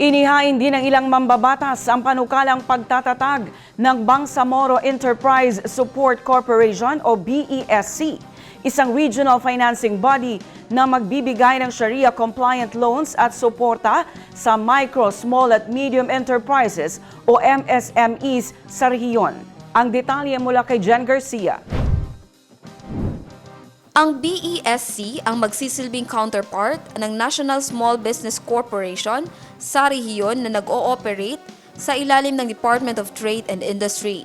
Inihain din ng ilang mambabatas ang panukalang pagtatatag ng Bangsamoro Enterprise Support Corporation o BESC, isang regional financing body na magbibigay ng Sharia-compliant loans at suporta sa micro, small at medium enterprises o MSMEs sa rehiyon. Ang detalye mula kay Jen Garcia. Ang BESC ang magsisilbing counterpart ng National Small Business Corporation sa rehiyon na nag-ooperate sa ilalim ng Department of Trade and Industry.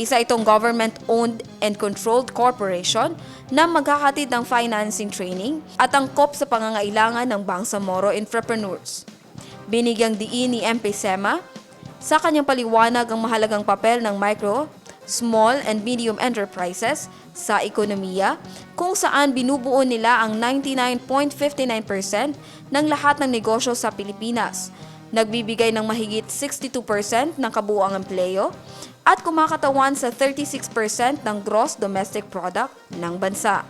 Isa itong government-owned and controlled corporation na magkakatid ng financing training at angkop sa pangangailangan ng Bangsamoro entrepreneurs. Binigyang diin ni MP Sema sa kanyang paliwanag ang mahalagang papel ng micro, small and medium enterprises sa ekonomiya kung saan binubuo nila ang 99.59% ng lahat ng negosyo sa Pilipinas. Nagbibigay ng mahigit 62% ng kabuuang empleyo at kumakatawan sa 36% ng gross domestic product ng bansa.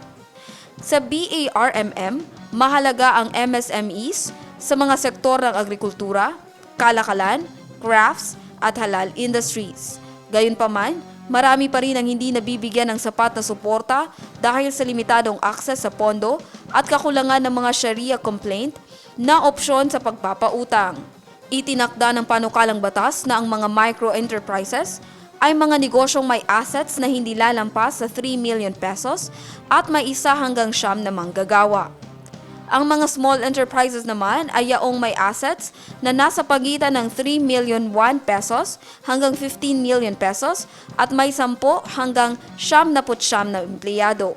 Sa BARMM, mahalaga ang MSMEs sa mga sektor ng agrikultura, kalakalan, crafts at halal industries. Gayunpaman, marami pa rin ang hindi nabibigyan ng sapat na suporta dahil sa limitadong akses sa pondo at kakulangan ng mga Sharia complaint na opsyon sa pagpapautang. Itinakda ng panukalang batas na ang mga micro-enterprises ay mga negosyong may assets na hindi lalampas sa 3 million pesos at may isa hanggang siyam na manggagawa. Ang mga small enterprises naman ay yaong may assets na nasa pagitan ng 3 million 1 pesos hanggang 15 million pesos at may 10 hanggang 79 na empleyado.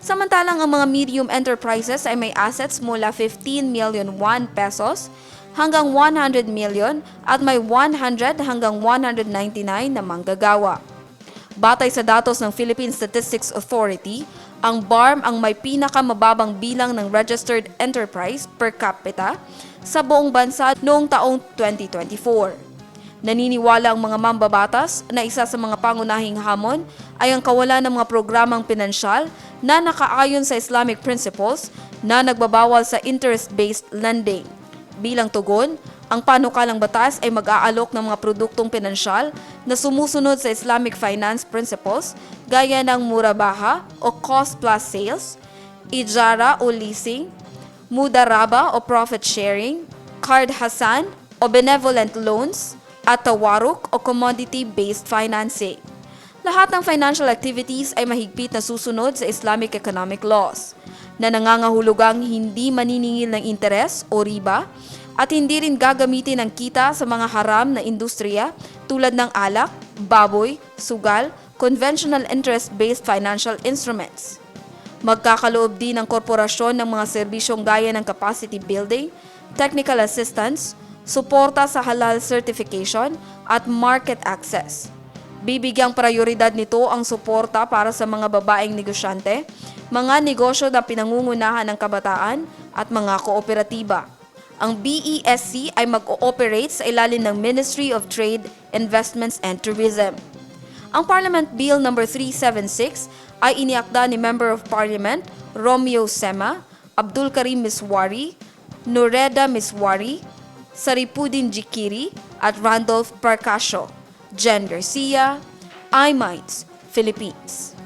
Samantalang ang mga medium enterprises ay may assets mula 15 million 1 pesos hanggang 100 million at may 100 hanggang 199 na manggagawa. Batay sa datos ng Philippine Statistics Authority, ang BARM ang may pinakamababang bilang ng registered enterprise per capita sa buong bansa noong taong 2024. Naniniwala ang mga mambabatas na isa sa mga pangunahing hamon ay ang kawalan ng mga programang pinansyal na nakaayon sa Islamic principles na nagbabawal sa interest-based lending. Bilang tugon, ang panukalang batas ay mag-aalok ng mga produktong pinansyal na sumusunod sa Islamic finance principles gaya ng murabaha o cost plus sales, ijara o leasing, mudaraba o profit sharing, card hasan o benevolent loans, at tawaruk o commodity-based financing. Lahat ng financial activities ay mahigpit na susunod sa Islamic economic laws na nangangahulugang hindi maniningil ng interes o riba at hindi rin gagamitin ng kita sa mga haram na industriya tulad ng alak, baboy, sugal, conventional interest-based financial instruments. Magkakaloob din ng korporasyon ng mga serbisyong gaya ng capacity building, technical assistance, suporta sa halal certification at market access. Bibigyang prioridad nito ang suporta para sa mga babaeng negosyante, mga negosyo na pinangungunahan ng kabataan at mga kooperatiba. Ang BESC ay mag-ooperate sa ilalim ng Ministry of Trade, Investments and Tourism. Ang Parliament Bill No. 376 ay iniakda ni Member of Parliament Romeo Sema, Abdul Karim Miswari, Noreda Miswari, Saripudin Jikiri at Randolph Parcasio. Jen Garcia, iMinds, Philippines.